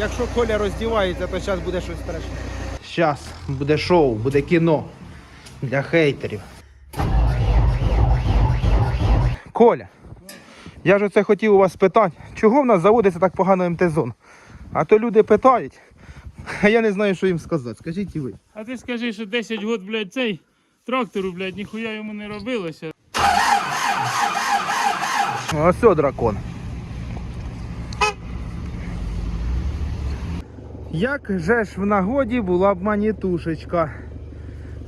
Якщо Коля роздівається, то зараз буде щось страшне. Зараз буде шоу, буде кіно для хейтерів. Коля, я ж оце хотів у вас спитати, чого в нас заводиться так погано МТ-зон? А то люди питають, а я не знаю, що їм сказати. Скажіть і ви. А ти скажи, що 10 год, блядь, цей трактору, блядь, ніхуя йому не робилося. Ось о, дракон. Як же ж в нагоді була б манітушечка.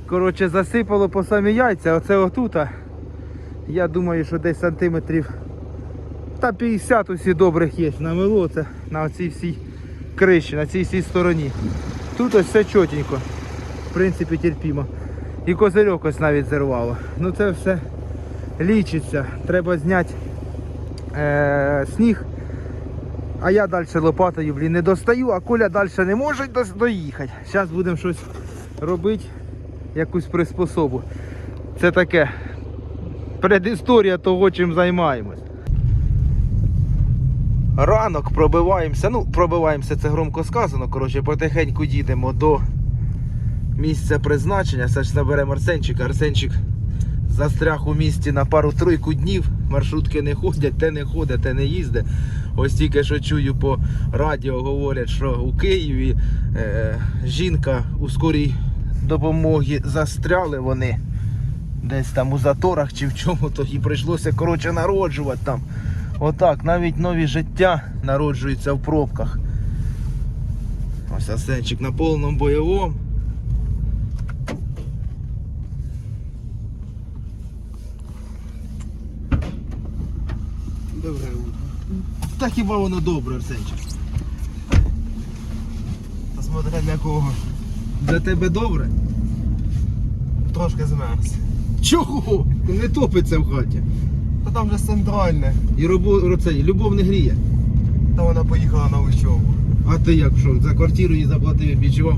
Коротше, засипало по самі яйця, оце отута. Я думаю, що десь сантиметрів та 50 усі добрих є. Намело це на цій всій криші, на цій всій стороні. Тут ось все чотенько. В принципі, терпімо. І козирьок ось навіть зірвало. Ну це все лічиться. Треба зняти е, сніг. А я далі лопатою блін, не достаю, а Коля далі не може доїхати. Зараз будемо щось робити, якусь приспособу. Це таке предісторія того, чим займаємось. Ранок пробиваємося, ну пробиваємося, це громко сказано. Коротше, потихеньку їдемо до місця призначення. Зараз наберемо Арсенчика. Арсенчик застряг у місті на пару-тройку днів. Маршрутки не ходять, те не ходить, те не їздить. Ось тільки що чую по радіо говорять, що у Києві е, жінка у скорій допомогі застряли вони десь там у заторах чи в чому, то їй прийшлося коротше народжувати там. Отак, навіть нові життя народжуються в пробках. Ось Асенчик на повному бойовому. Добре утро. Та хіба воно добре, Арсенчик? Та смотря для кого. Для тебе добре? Трошки змерз. Чого? Не топиться в хаті. Та там вже центральне. І робо, цей, любов не гріє. Та вона поїхала на учобу. А ти як що, за квартиру їй заплатив, відчував?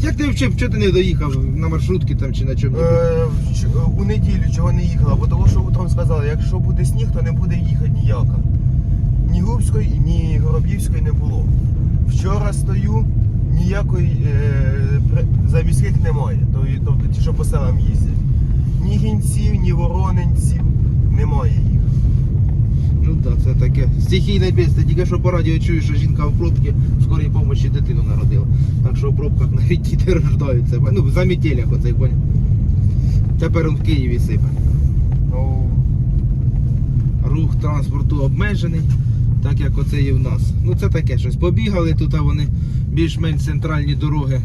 Як ти вчив, чого ти не доїхав на маршрутки там чи на чому? Е, в ч- у неділю чого не їхала, бо того, що утром сказали, якщо буде сніг, то не буде їхати ніяка. Ні Губської, ні Гороб'ївської не було. Вчора стою, ніякої е, заміських немає. Тобто ті, що по селам їздять. Ні гінців, ні вороненців, немає їх. Ну так, це таке. Стихійне бідство. Тільки що по радіо чую, що жінка в пробці в скорій помощі дитину народила. Так що в пробках навіть діти рождаються. Ну, в замітелях оцей поняв. Тепер він в Києві сипе. Ну, Рух транспорту обмежений, так як оце і в нас. Ну це таке щось. Побігали тут, а вони більш-менш центральні дороги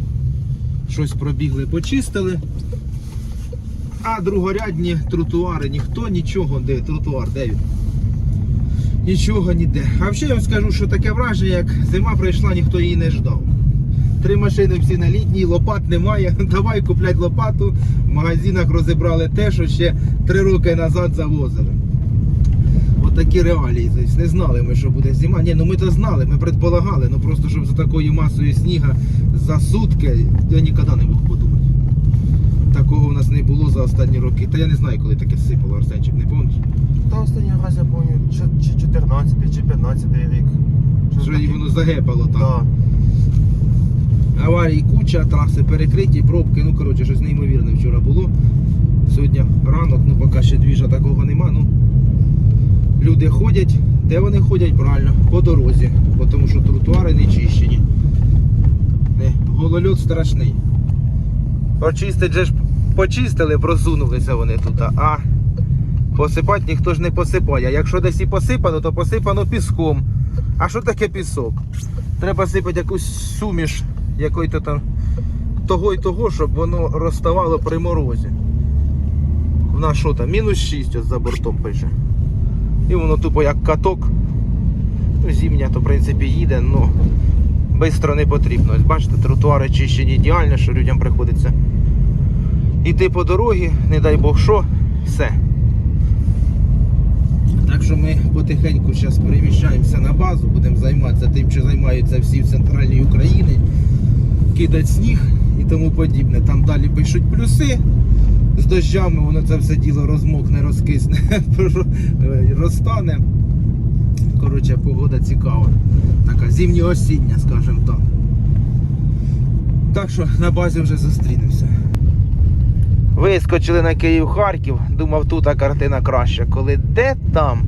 щось пробігли, почистили. А другорядні тротуари, ніхто нічого, де тротуар, де він? Нічого ніде. А ще я вам скажу, що таке враження, як зима прийшла, ніхто її не ждав. Три машини всі на літній, лопат немає. Давай куплять лопату. В магазинах розібрали те, що ще три роки назад завозили. Такі реалії. Тобто не знали ми, що буде зима. Ні, ну ми то знали, ми предполагали. Ну просто щоб за такою масою сніга за сутки, я ніколи не мог подумати. Такого в нас не було за останні роки. Та я не знаю, коли таке сипало, Арсенчик, не пам'ятаєш? та останній раз я пам'ятаю, чи, чи 14 чи 15 рік. Що таке- і воно загепало там. Да. Аварії куча, траси перекриті, пробки, ну коротше, щось неймовірне вчора було. Сьогодні ранок, ну поки ще двіжа такого нема. Ну, люди ходять, де вони ходять правильно? По дорозі, тому що тротуари не чищені. Не, голольот страшний. Почистить же ж почистили, просунулися вони тут, а посипати ніхто ж не посипає. Якщо десь і посипано, то посипано піском. А що таке пісок? Треба сипати якусь суміш якої-то там того і того, щоб воно розставало при морозі. В нас що там? Мінус 6 ось за бортом пише. І воно тупо як каток. Ну, зімня то в принципі їде, але швидко не потрібно. Бачите, тротуари чищені ідеально, що людям приходиться йти по дорогі, не дай Бог що, все. Так що ми потихеньку зараз переміщаємося на базу, будемо займатися тим, що займаються всі в центральній Україні, кидати сніг і тому подібне. Там далі пишуть плюси. З дощами воно це все діло розмокне, розкисне, розтане. Коротше, погода цікава. Така зимньо-осіння, скажімо так. Так що на базі вже зустрінемося. Вискочили на Київ-Харків, думав, тут картина краща. Коли де там?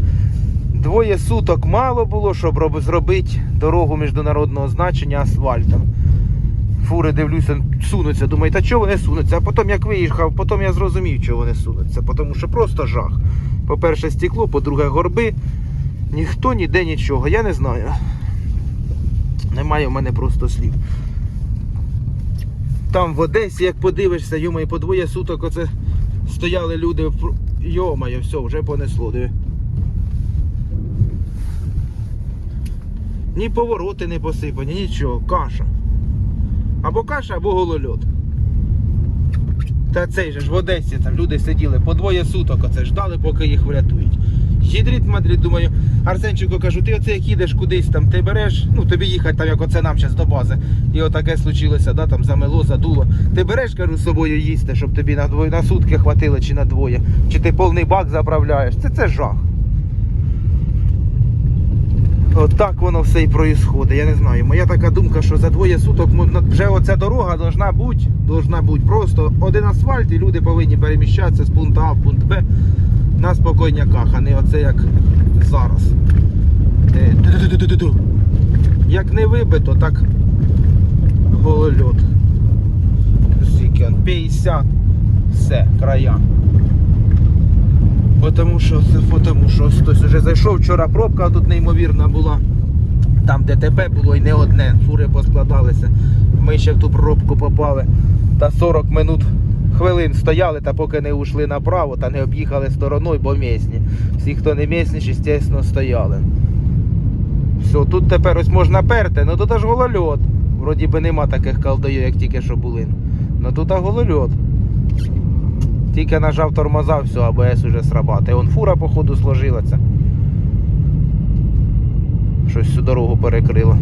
Двоє суток мало було, щоб зробити дорогу міжнародного значення асфальтом. Фури дивлюся, сунуться. Думаю, та чого вони сунуться? А потім як виїхав, потім я зрозумів, чого вони сунуться. Тому що просто жах. По-перше, стекло, по-друге, горби. Ніхто ніде нічого. Я не знаю. Немає в мене просто слів. Там в Одесі, як подивишся, йомай, по двоє суток оце стояли люди. Йомаю, все, вже понесло. Диви. Ні повороти не посипані, нічого, каша. Або каша, або голольот. Та цей же ж в Одесі там люди сиділи по двоє суток оце ждали, поки їх врятують. Їдріт Мадрид, думаю, Арсенчику кажу, ти оце як їдеш кудись там, ти береш, ну тобі їхати там, як оце нам зараз до бази. І отаке случилося, да, там замело, задуло. Ти береш, кажу, з собою їсти, щоб тобі на двоє на сутки хватило чи на двоє. Чи ти повний бак заправляєш. Це це жах. Отак воно все і проїсходить. Я не знаю. Моя така думка, що за двоє суток вже оця дорога должна бути, должна бути просто один асфальт, і люди повинні переміщатися з пункту А в пункт Б на спокійняках, а не оце як зараз. Е. Як не вибито, так голольот. Скільки 50. Все, края. Потому що, потому що хтось вже зайшов. Вчора пробка тут неймовірна була. Там ДТП було і не одне, фури поскладалися. Ми ще в ту пробку попали. Та 40 минут хвилин стояли, та поки не ушли направо та не об'їхали стороною, бо місні. Всі, хто не місні, звісно, стояли. Все, тут тепер ось можна перти, ну тут аж голольот. Вроді би нема таких колдою, як тільки що були. Ну тут аж голольот. Тільки нажав тормоза, все, АБС уже срабатує. Вон фура, походу, сложилася. Щось всю дорогу перекрило.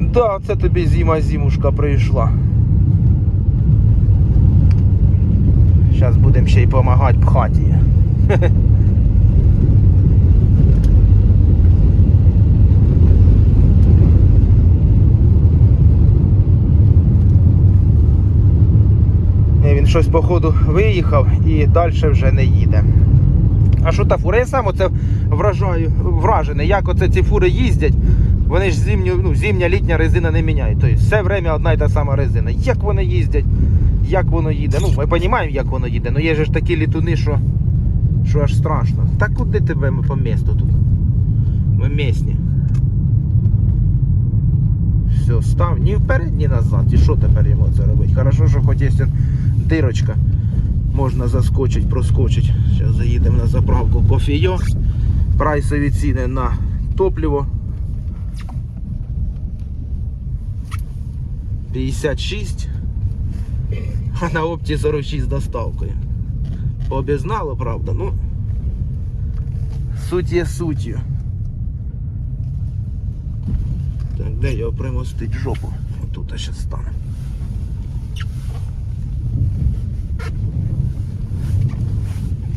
Да, це тобі зима зимушка прийшла. Зараз будемо ще й допомагати пхати її. Він щось, походу, виїхав і далі вже не їде. А що та фура? Я сам оце вражаю, вражений, як оце ці фури їздять. Вони ж зимню, ну, зимня літня резина не міняють. Тобто все время одна і та сама резина. Як вони їздять, як воно їде. Ну, ми розуміємо, як воно їде, але є ж такі літуни, що, що аж страшно. Та куди тебе ми по місту тут? Ми місні. Все, став ні вперед, ні назад. І що тепер йому це робити? Хорошо, що хоч є дирочка. Можна заскочить, проскочить. Зараз заїдемо на заправку кофійо. Прайсові ціни на топливо. 56. А на опті 46 з доставкою. Пообізнало, правда, ну. Суть є суттю. Так, де його примостить жопу? Отут ще стане.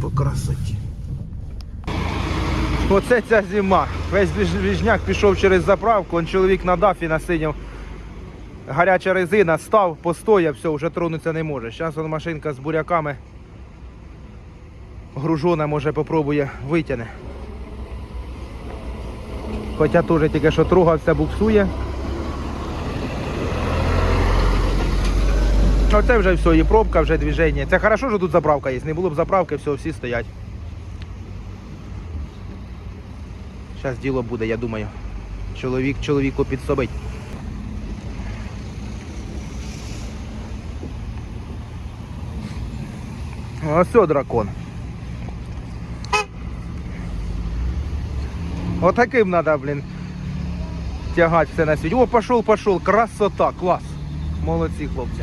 По красоті. Оце ця зима. Весь ближняк пішов через заправку, он чоловік на дафі насидів. Гаряча резина, став, постояв, все, вже тронутися не може. Зараз он машинка з буряками. Гружона, може, попробує витягне. Хоча теж тільки що трогався, буксує. Оце вже все, і пробка, вже движення. Це хорошо, що тут заправка є. Не було б заправки, все, всі стоять. Зараз діло буде, я думаю. Чоловік чоловіку підсобить. Ось о, дракон. Отаким треба, блін, тягати все на світі. О, пішов, пішов, красота, клас. Молодці, хлопці.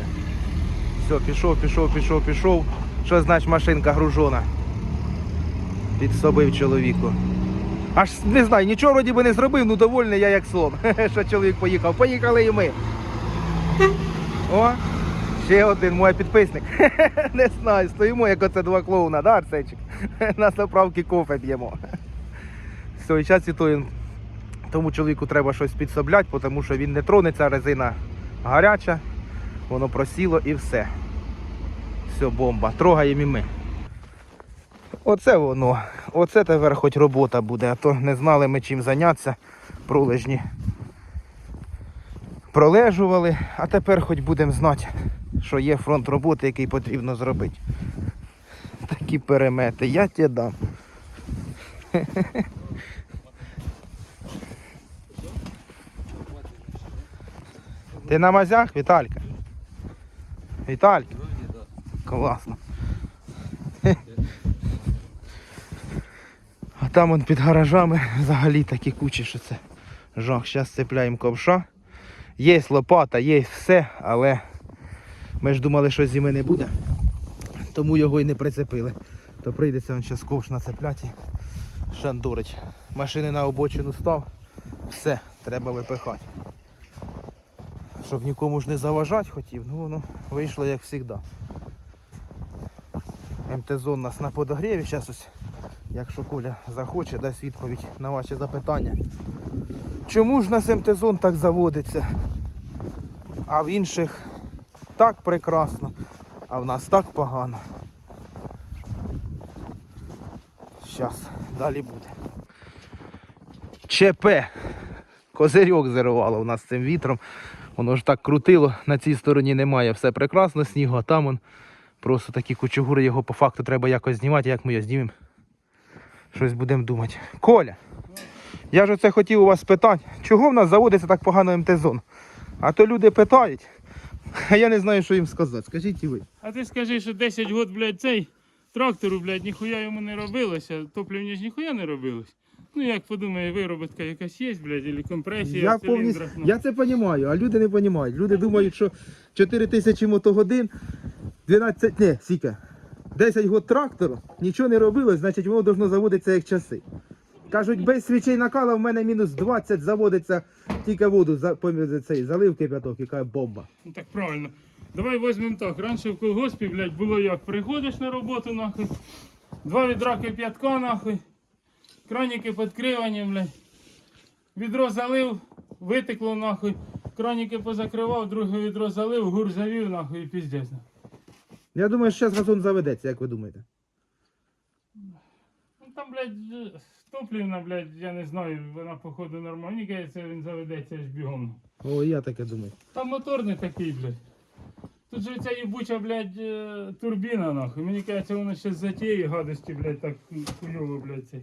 Все, пішов, пішов, пішов, пішов. Що значить машинка гружона? Підсобив чоловіку. Аж не знаю, нічого вроді би не зробив, ну довольний я як слон. Що чоловік поїхав. Поїхали і ми. О, ще один мой підписник. Не знаю, стоїмо, як оце два клоуна, да, Арсенчик? На заправки кофе п'ємо. Все, і час і то тому чоловіку треба щось підсобляти, тому що він не тронеться, резина гаряча, воно просіло і все. Все, бомба. Трогаємо і ми. Оце воно. Оце тепер хоч робота буде, а то не знали ми чим зайнятися. Пролежні пролежували, а тепер хоч будемо знати, що є фронт роботи, який потрібно зробити. Такі перемети, я тебе дам. Ти на мазях, Віталька? Віталька? Класно. А там он під гаражами взагалі такі кучі, що це жах. Зараз цепляємо ковша. Є лопата, є все, але ми ж думали, що зими не буде. Тому його і не прицепили. То прийдеться он зараз ковш нацепляти і шандурить. Машини на обочину став. Все, треба випихати. Щоб нікому ж не заважати хотів, ну воно вийшло як завжди. МТ-зон у нас на подогріві. Зараз ось, якщо Коля захоче, дасть відповідь на ваші запитання. Чому ж у нас МТ-зон так заводиться? А в інших так прекрасно, а в нас так погано. Зараз, далі буде. ЧП. Козирьок зірвало у нас цим вітром. Воно ж так крутило, на цій стороні немає. Все прекрасно, снігу, а там он просто такі кучугури, його по факту треба якось знімати, як ми його знімемо. Щось будемо думати. Коля, я ж оце хотів у вас спитати, чого в нас заводиться так погано МТ-зон? А то люди питають, а я не знаю, що їм сказати. Скажіть і ви. А ти скажи, що 10 год, блядь, цей трактору, блядь, ніхуя йому не робилося, топлівні ж ніхуя не робилось. Ну як подумає, виробітка якась є, блядь, або компресія Я, в циліндрах. ну. я це розумію, а люди не розуміють. Люди думають, що 4 тисячі мотогодин, 12, не, скільки, 10 год трактору, нічого не робилось, значить воно должно заводитися як часи. Кажуть, без свічей накала в мене мінус 20 заводиться, тільки воду за, помі- цей, залив кипяток, яка бомба. Ну так правильно. Давай візьмемо так. Раніше в колгоспі, блядь, було як. Приходиш на роботу, нахуй, два відра кип'ятка, нахуй, краніки підкривані, блядь. Відро залив, витекло, нахуй, краніки позакривав, друге відро залив, гур завів, нахуй, і піздець. нахуй. Я думаю, що зараз газон заведеться, як ви думаєте. Ну там, блядь, е, топлівна, блядь, я не знаю, вона походу нормальна. Мені кажеться, він заведеться аж бігом. О, я таке думаю. Там мотор не такий, блядь. Тут же ця їбуча, блядь, е, турбіна, нахуй. Мені кажеться, вона ще з затієї гадості, блядь, так хуйово, блядь, цей.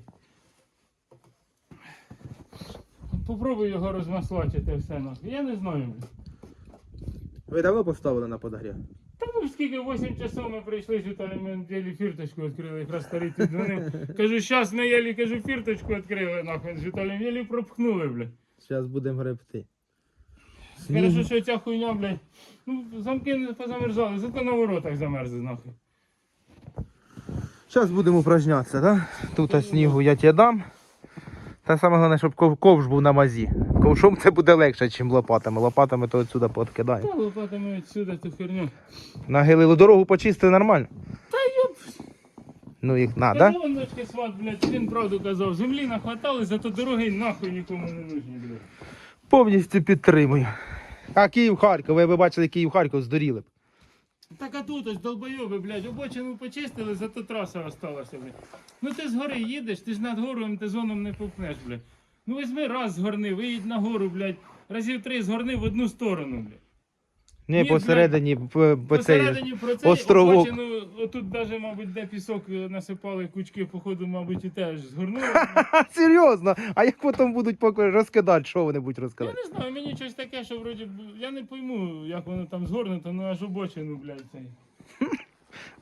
Попробуй його розмаслачити все, нахуй. Я не знаю, блядь. Ви давно поставили на подогрів? Та ну скільки 8 часов ми прийшли сюди, ми ділі фірточку відкрили, якраз старий тут дзвонив. Кажу, щас ми єлі, кажу, фірточку відкрили, нахуй, з Віталієм, єлі пропхнули, блядь. Зараз будемо гребти. Хорошо, що ця хуйня, блядь. Ну, замки не позамерзали, зато на воротах замерзли, нахуй. Зараз будемо упражнятися, да? Тут а снігу я тебе дам. Та саме головне, щоб ковш був на мазі. Ковшом це буде легше, ніж лопатами. Лопатами то отсюди подкидаємо. Та лопатами відсюди ту херню. Нагилили дорогу почистили нормально. Та йоп. Ну їх на, Да? да? Вон дочки сват, блядь, він правду казав. Землі нахватали, зато дороги нахуй нікому не нужні, блядь. Повністю підтримую. А Київ Харків, ви б бачили Київ Харків, здуріли б. Так а тут ось долбойоби, блядь, обочину почистили, зато траса осталася, блядь. Ну ти з гори їдеш, ти ж над горою МТ-зоном не попнеш, блядь. Ну візьми раз згорни, виїдь на гору, блядь, разів три згорни в одну сторону, блядь. Ні, Ні, посередині цей. Посередині про цей островок. обочину, отут мабуть, де пісок е, насипали кучки, походу, мабуть, і теж згорнули. Ха, серйозно? А як потім будуть поки розкидати, що вони будуть Я розкидати? не знаю, мені щось таке, що вроді б. Я не пойму, як воно там згорнуто, ну аж обочину, блядь, цей.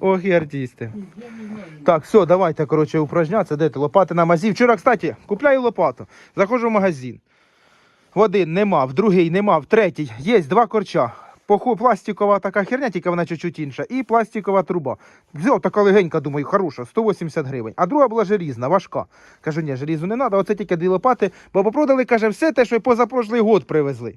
Ох і артисти. Я не знаю. Так, все, давайте, коротше, упражнятися. Де ти? Лопати на мазі. Вчора, кстати, купляю лопату. Заходжу в магазин. В один нема, в другий нема, в третій. Є два корча. Поху, пластикова така херня, тільки вона чуть-чуть інша. І пластикова труба. Взяв така легенька, думаю, хороша, 180 гривень. А друга була желізна, важка. Кажу, ні, желізу не треба, оце тільки дві лопати, бо попродали, каже, все те, що позапрошлий год привезли.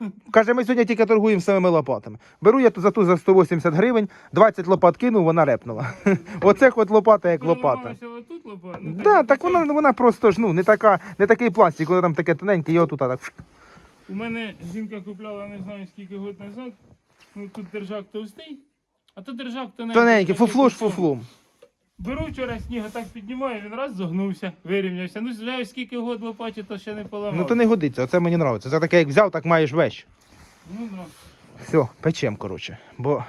Каже, ми сьогодні тільки торгуємо самими лопатами. Беру я за ту за 180 гривень, 20 лопат кинув, вона репнула. Оце хоч лопата як лопата. Так вона, вона просто ж ну, не, така, не такий пластик, коли там таке тоненьке, його тут так. У мене жінка купляла не знаю скільки років назад. Ну тут держак товстий, а тут держак тоненький. Тоненький, фуфло ж фуфлом. Беру вчора сніг, так піднімаю, він раз зогнувся, вирівнявся. Ну, вже скільки год лопаті, то ще не поламав. Ну то не годиться, оце мені подобається. Це таке, як взяв, так маєш вещь. Ну, да. Все, печем, коротше. Бо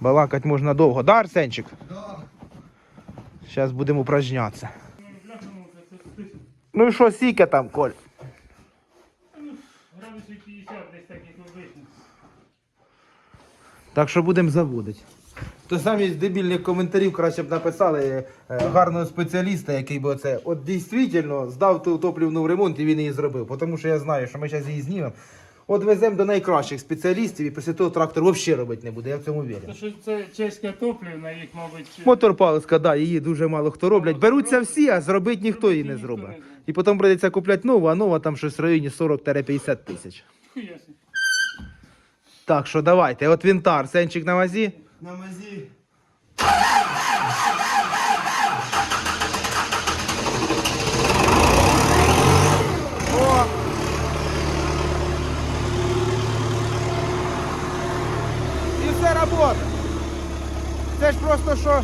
балакать можна довго. Да, Арсенчик? Зараз будемо упражнятися. Ну, Ну і що, сіке там, Коль? градусів 50 десь так, як обично. Так що будемо заводити. То замість дебільних коментарів краще б написали е, гарного спеціаліста, який би оце от дійсно здав ту топлівну в ремонт і він її зробив. Тому що я знаю, що ми зараз її знімемо. От веземо до найкращих спеціалістів і після того трактор взагалі робити не буде, я в цьому То вірю. що це чеська топлівна, їх, мабуть, Мотор палицька, да, її дуже мало хто роблять. Беруться всі, а зробити ніхто її не зробить. І потім прийдеться купляти нову, а нова там щось в районі 40-50 тисяч. Так що давайте, от вінтар, сенчик на вазі. На мазі. І все робота. Це ж просто що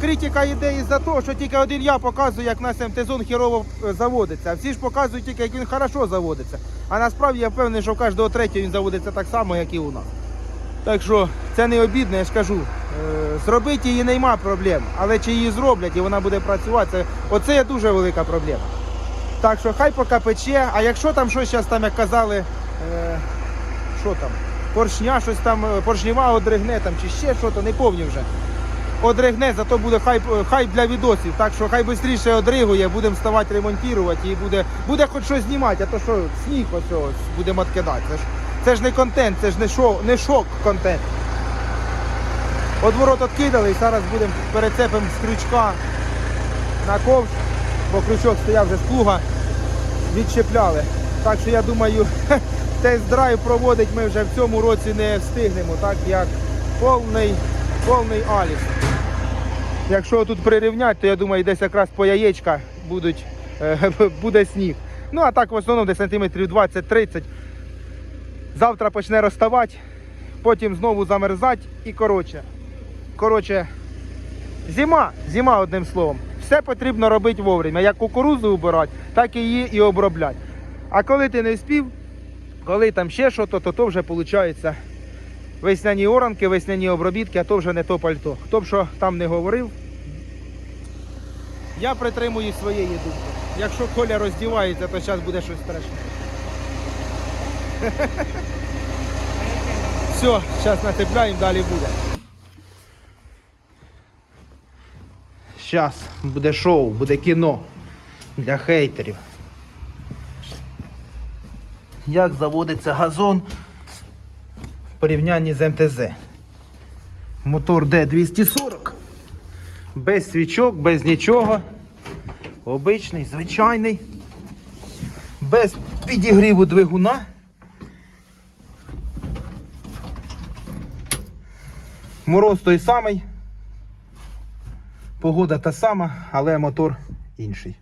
критика йде із-за того, що тільки один я показую, як на МТ-зон хірово е, заводиться. А всі ж показують тільки, як він хорошо заводиться. А насправді я впевнений, що в кожного третього він заводиться так само, як і у нас. Так що це не обідно, я ж кажу. Е, Зробити її нема проблем, але чи її зроблять і вона буде працювати, це, оце є дуже велика проблема. Так що хай поки пече, а якщо там щось зараз там, як казали, е, що там, поршня, щось там, е, поршнєва одригне там, чи ще що то, не пам'ятаю вже. Одригне, зато буде хай, хай для відосів. Так що хай швидше одригує, будемо ставати ремонтувати і буде, буде хоч щось знімати, а то що сніг ось будемо відкидати. Це ж, це ж не контент, це ж не шок, не шок контент. Отворот відкидали і зараз будемо перецепимо з крючка на ковш, бо крючок стояв вже з плуга, відчепляли. Так що я думаю, тест-драйв проводить ми вже в цьому році не встигнемо, так як повний, повний аліс. Якщо тут прирівняти, то я думаю, десь якраз по яєчка будуть, е, буде сніг. Ну а так в основному десь сантиметрів 20-30. Завтра почне розставати, потім знову замерзати і коротше. Коротше, Зима, зима одним словом. Все потрібно робити вовремя. Як кукурудзу убирати, так і її і обробляти. А коли ти не спів, коли там ще що, то, то, то вже виходить весняні оранки, весняні обробітки, а то вже не то пальто. Хто б що там не говорив, я притримую своєї думки. Якщо Коля роздівається, то зараз буде щось страшне. Все, зараз нацепляємо, далі буде. Зараз буде шоу, буде кіно для хейтерів. Як заводиться газон в порівнянні з МТЗ. Мотор D240. Без свічок, без нічого. Обичний, звичайний. Без підігріву двигуна. Мороз той самий. Погода та сама, але мотор інший.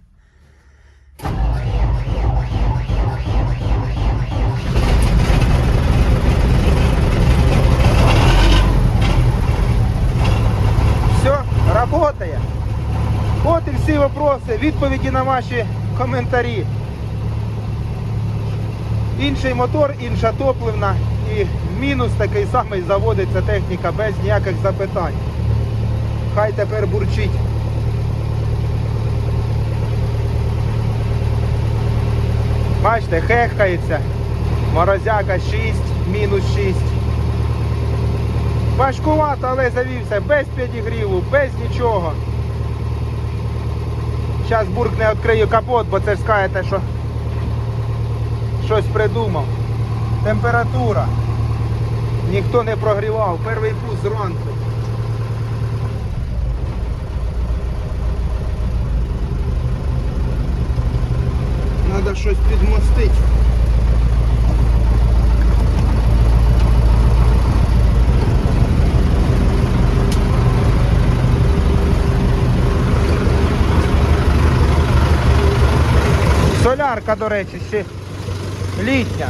Все, работає. От і всі вопроси, відповіді на ваші коментарі. Інший мотор, інша топливна і мінус такий самий заводиться техніка без ніяких запитань. Хай тепер бурчить. Бачите, хехкається. Морозяка 6, мінус 6. Важкувато, але завівся без підігріву, без нічого. Зараз буркне відкрию капот, бо це ж скажете, що щось придумав. Температура. Ніхто не прогрівав. Перший пуст зранку. Треба щось підмостити. Ярмарка, до речі, ще літня.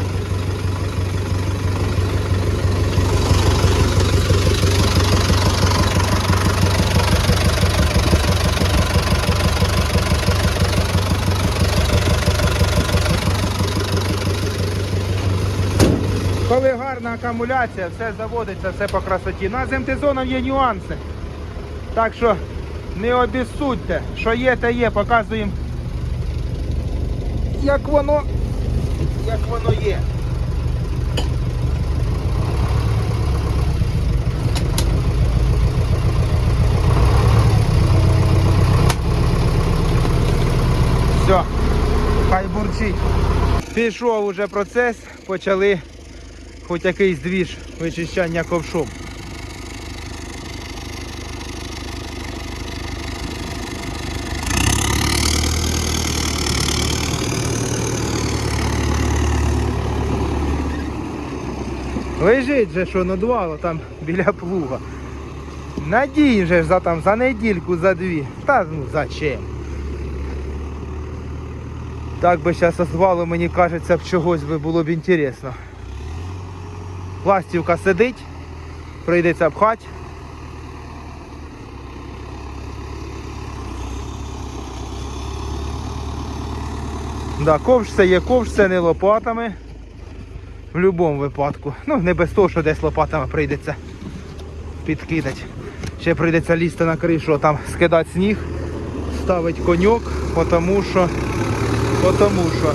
Коли гарна акумуляція, все заводиться, все по красоті. Ну, а з є нюанси. Так що не обіссудьте, що є, те є, показуємо, як воно, як воно є. Все, хай бурчить. Пішов уже процес, почали хоч якийсь двіж вичищання ковшом. Лежить же, що надувало там біля плуга. Надій же за там за недільку, за дві. Та ну зачем? Так би зараз озвало, мені кажеться, б чогось би було б інтересно. Пластівка сидить, прийдеться пхати. Да, ковш це є ковш, це не лопатами. В будь-якому випадку. Ну, не без того, що десь лопатами прийдеться підкидати. Ще прийдеться лізти на кришу, там скидати сніг, ставити коньок, тому що, тому що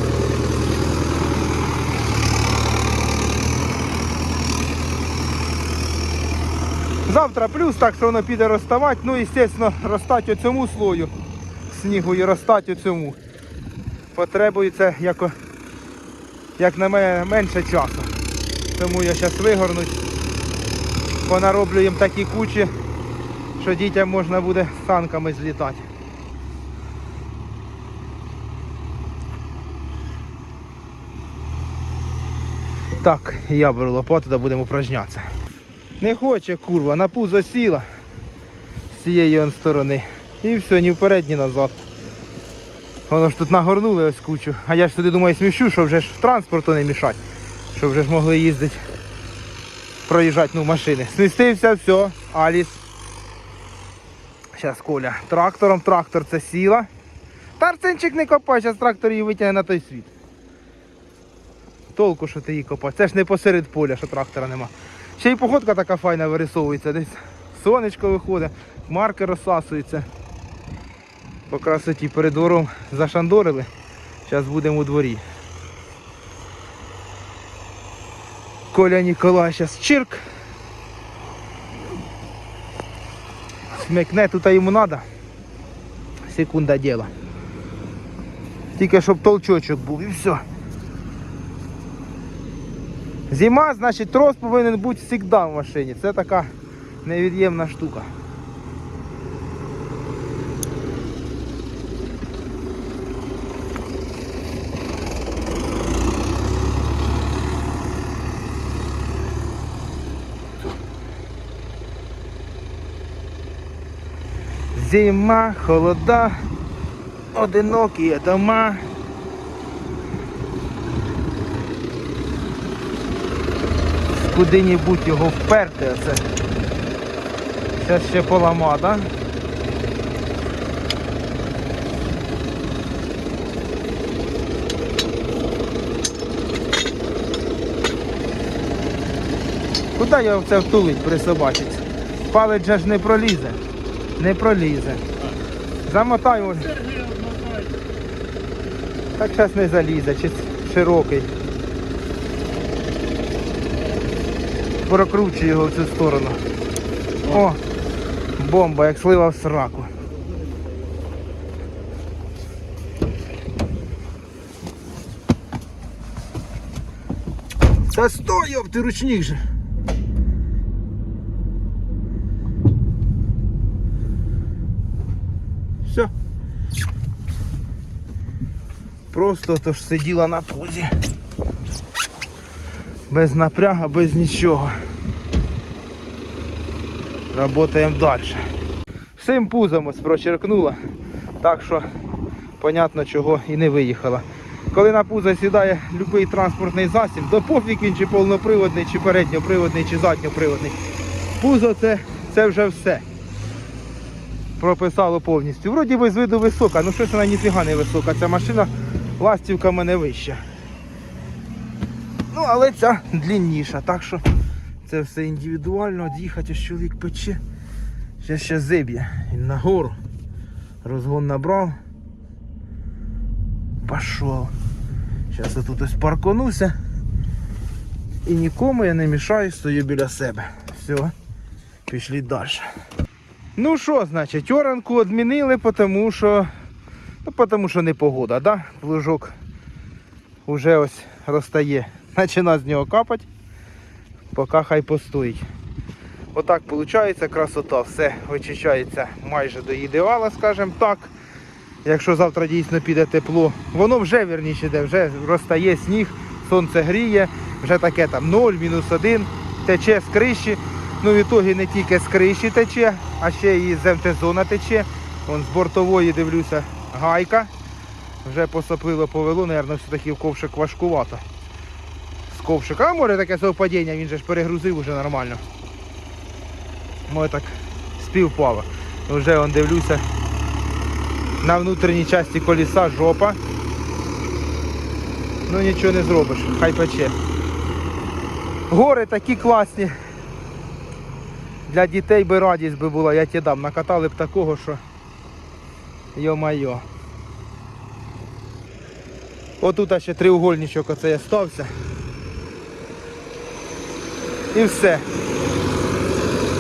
Завтра плюс, так що воно піде розставати. Ну, і звісно, розстати оцьому слою снігу і розстати оцьому. Потребується як, як на мене менше часу. Тому я зараз вигорнусь. Понароблю їм такі кучі, що дітям можна буде санками злітати. Так, я беру лопату та будемо упражнятися. Не хоче курва, на пузо сіла з цієї сторони. І все, ні вперед, ні назад. Воно ж тут нагорнули ось кучу. А я ж туди думаю сміщу, що вже ж транспорту не мішать. Щоб вже ж могли їздити, проїжджати ну, машини. Смістився, все, Аліс. Зараз Коля. Трактором, трактор це сіла. Тарцинчик не копай, зараз трактор її витягне на той світ. Толку, що ти її копаєш. Це ж не посеред поля, що трактора нема. Ще й погодка така файна вирисовується. Десь сонечко виходить, марки розсасуються. По красоті перед двором зашандорили. Зараз будемо у дворі. Коля Ніколай зараз чирк. Смикне тут йому треба. Секунда діла. Тільки щоб толчочок був і все. Зима, значить трос повинен бути завжди в машині. Це така невід'ємна штука. Зима, холода, одинокі дома. Куди-небудь його вперти оце. Зараз ще полама? Куди його це втулить присобачить? Палець же ж не пролізе. Не пролізе. Замотай одмотай. Так зараз не залізе, чи широкий. Прокручуй його в цю сторону. О! Бомба, як слива в сраку. Та стой, ти ручник же. Просто то ж сиділа на пузі. Без напряга, без нічого. Работаємо далі. Всім пузом ось прочеркнула. Так що, понятно, чого і не виїхала. коли на пузо сідає будь-який транспортний засіб, то пофіг він чи повноприводний, чи передньоприводний, чи задньоприводний. Пузо це, це вже все. Прописало повністю. Вроді би з виду висока, ну щось вона ніфіга не висока. Ця машина ластівка в мене вища. Ну, але ця длінніша, так що це все індивідуально, От ось чоловік пече. Ще ще зиб'є. І нагору. Розгон набрав. Пішов. Зараз я тут ось парконуся. І нікому я не мішаю, стою біля себе. Все, пішли далі. Ну що, значить, оранку відмінили, тому що. Ну, тому що не погода, да? Плужок уже ось розтає. Почина з нього капати, поки хай постоїть. Отак виходить, красота, все вичищається майже до ідеала, скажімо так. Якщо завтра дійсно піде тепло, воно вже вірніше йде, вже розтає сніг, сонце гріє, вже таке там 0, мінус 1, тече з криші. Ну, в ітогі не тільки з криші тече, а ще і з МТ-зона тече. Вон з бортової дивлюся гайка. Вже посопило, повело, мабуть, все-таки ковшик важкувато. З ковшика. А може таке совпадіння, він же ж перегрузив уже нормально. Може так співпало. Вже он дивлюся. На внутрішній часті коліса жопа. Ну нічого не зробиш, хай пече. Гори такі класні. Для дітей би радість би була, я ті дам. Накатали б такого, що йо-майо. Отут ще треугольничок оцей стався. І все.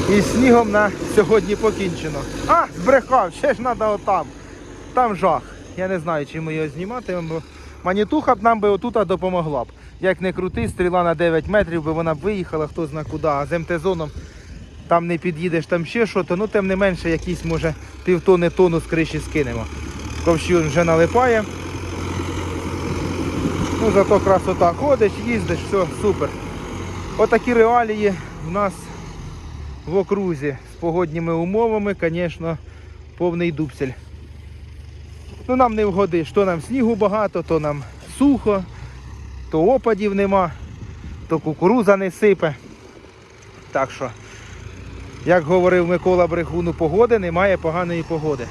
І снігом на сьогодні покінчено. А, збрехав, ще ж треба отам. Там жах. Я не знаю, чи ми його знімати. бо Манітуха б нам би отут допомогла б. Як не крути, стріла на 9 метрів, би вона б виїхала, хто зна куди, а з МТ-зоном там не під'їдеш, там ще що, то ну тим не менше якісь може півтони тону з криші скинемо. Ковші він вже налипає. Ну зато красота. Ходиш, їздиш, все, супер. Отакі реалії в нас в окрузі з погодніми умовами, звісно, повний дупсель. Ну нам не вгодиш, то нам снігу багато, то нам сухо, то опадів нема, то кукуруза не сипе. Так що, як говорив Микола Брехуну, погоди немає поганої погоди.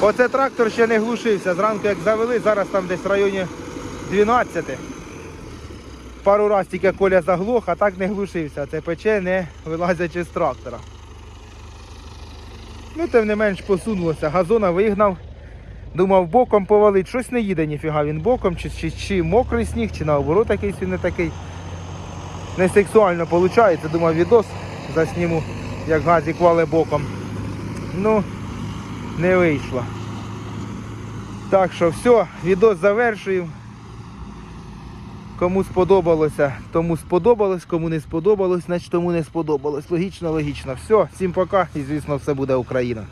Оце трактор ще не глушився. Зранку як завели, зараз там десь в районі 12. Пару раз тільки коля заглох, а так не глушився. Це пече не вилазячи з трактора. Ну, тим не менш посунулося. Газона вигнав. Думав боком повалить. Щось не їде ніфіга він боком, чи, чи, чи мокрий сніг, чи наоборот якийсь він не такий. Не сексуально виходить. Думав відос засніму, як газик вале боком. Ну, не вийшло. Так що все, відос завершуємо. Кому сподобалося, тому сподобалось, кому не сподобалось, значить тому не сподобалось. Логічно, логічно. Все, всім пока і звісно все буде Україна.